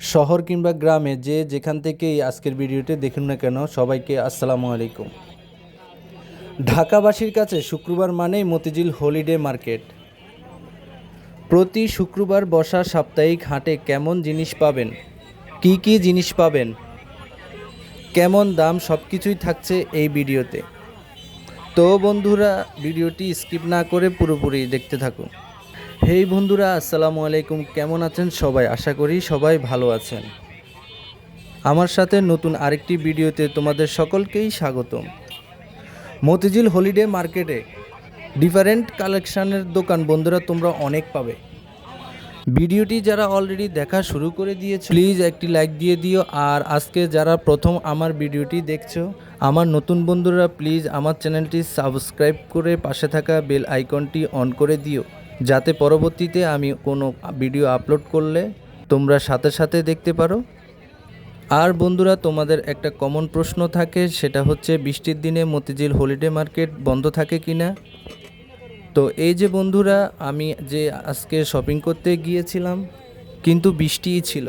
শহর কিংবা গ্রামে যে যেখান থেকেই আজকের ভিডিওটি দেখুন না কেন, সবাইকে আসসালামু আলাইকুম। ঢাকাবাসীর কাছে শুক্রবার মানেই মতিঝিল হলিডে মার্কেট। প্রতি শুক্রবার বসা সাপ্তাহিক হাটে কেমন জিনিস পাবেন, কি কি জিনিস পাবেন, কেমন দাম সব কিছুই থাকছে এই ভিডিওতে। তো বন্ধুরা, ভিডিওটি স্কিপ না করে পুরোপুরি দেখতে থাকুন। হেই বন্ধুরা, আসসালামু আলাইকুম। কেমন আছেন সবাই? আশা করি সবাই ভালো আছেন। আমার সাথে নতুন আরেকটি ভিডিওতে তোমাদের সকলকেই স্বাগতম। মতিঝিল হলিডে মার্কেটে ডিফারেন্ট কালেকশানের দোকান বন্ধুরা তোমরা অনেক পাবে। ভিডিওটি যারা অলরেডি দেখা শুরু করে দিয়েছে প্লিজ একটি লাইক দিয়ে দিও। আর আজকে যারা প্রথম আমার ভিডিওটি দেখছ, আমার নতুন বন্ধুরা প্লিজ আমার চ্যানেলটি সাবস্ক্রাইব করে পাশে থাকা বেল আইকনটি অন করে দিও। যাতে পরবর্তীতে আমি কোনো ভিডিও আপলোড করলে তোমরা সাথে সাথে দেখতে পারো। আর বন্ধুরা, তোমাদের একটা কমন প্রশ্ন থাকে, সেটা হচ্ছে, বৃষ্টির দিনে মতিঝিল হলিডে মার্কেট বন্ধ থাকে কি না তো এই যে বন্ধুরা, আমি যে আজকে শপিং করতে গিয়েছিলাম, কিন্তু বৃষ্টিই ছিল।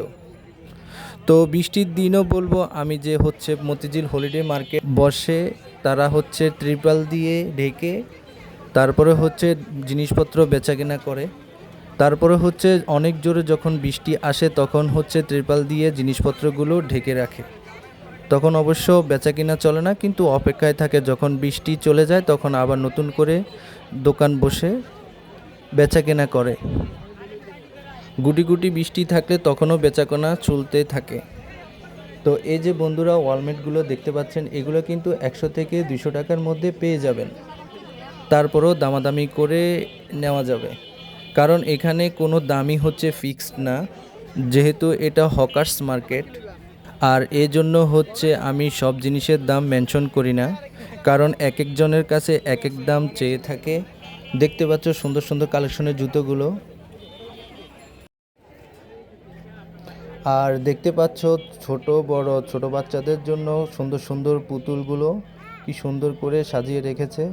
তো বৃষ্টির দিনও বলব, আমি যে হচ্ছে মতিঝিল হলিডে মার্কেট বসে, তারা হচ্ছে ত্রিপাল দিয়ে ঢেকে তারপরে হচ্ছে জিনিসপত্র বেচাকেনা করে। তারপরে হচ্ছে অনেক জোরে যখন বৃষ্টি আসে তখন হচ্ছে ত্রিপাল দিয়ে জিনিসপত্রগুলো ঢেকে রাখে। তখন অবশ্য বেচা কিনা চলে না, কিন্তু অপেক্ষায় থাকে যখন বৃষ্টি চলে যায় তখন আবার নতুন করে দোকান বসে বেচা কেনা করে। গুটি গুটি বৃষ্টি থাকলে তখনও বেচাকেনা চলতে থাকে। তো এই যে বন্ধুরা ওয়ালমেটগুলো দেখতে পাচ্ছেন, এগুলো কিন্তু একশো থেকে দুশো টাকার মধ্যে পেয়ে যাবেন। তারপরও দামাদামি করে নেওয়া যাবে। কারণ এখানে কোনো দামই হচ্ছে ফিক্সড না, যেহেতু এটা হকার্স মার্কেট। আর এজন্য হচ্ছে আমি সব জিনিসের দাম মেনশন করি না, কারণ এক একজনের কাছে এক এক দাম চেয়ে থাকে। দেখতে পাচ্ছ সুন্দর সুন্দর কালেকশনের জুতোগুলো। আর দেখতে পাচ্ছ ছোট, বড়, ছোট বাচ্চাদের জন্য সুন্দর সুন্দর পুতুলগুলো কি সুন্দর করে সাজিয়ে রেখেছে।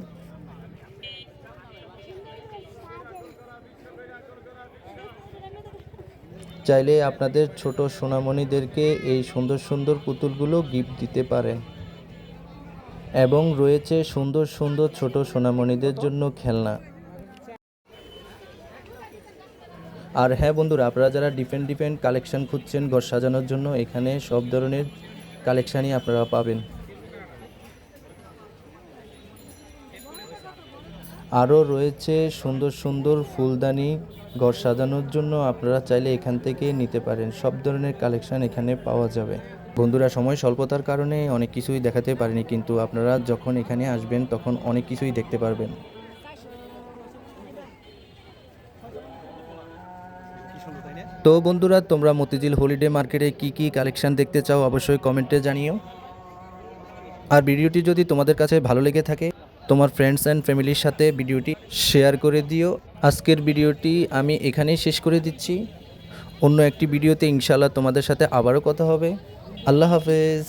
চাইলে আপনাদের ছোট সোনামণিদেরকে এই সুন্দর সুন্দর পুতুলগুলো গিফট দিতে পারেন। এবং রয়েছে সুন্দর সুন্দর ছোট সোনামণিদের জন্য খেলনা। আর হ্যাঁ বন্ধুরা, আপনারা যারা ডিফারেন্ট ডিফারেন্ট কালেকশান খুঁজছেন ঘর সাজানোর জন্য, এখানে সব ধরনের কালেকশানই আপনারা পাবেন। আরও রয়েছে সুন্দর সুন্দর ফুলদানি ঘর সাজানোর জন্য আপনারা চাইলে এখান থেকে নিতে পারেন। সব ধরনের কালেকশন এখানে পাওয়া যাবে। বন্ধুরা, সময় স্বল্পতার কারণে অনেক কিছুই দেখাতে পারিনি, কিন্তু আপনারা যখন এখানে আসবেন তখন অনেক কিছুই দেখতে পারবেন। তো বন্ধুরা, তোমরা মতিঝিল হলিডে মার্কেটে কি কি কালেকশন দেখতে চাও অবশ্যই কমেন্টে জানিও। আর ভিডিওটি যদি তোমাদের কাছে ভালো লেগে থাকে তোমার ফ্রেন্ডস অ্যান্ড ফ্যামিলির সাথে ভিডিওটি শেয়ার করে দিও। আজকের ভিডিওটি আমি এখানেই শেষ করে দিচ্ছি। অন্য একটি ভিডিওতে ইনশাল্লাহ তোমাদের সাথে আবারও কথা হবে। আল্লাহ হাফেজ।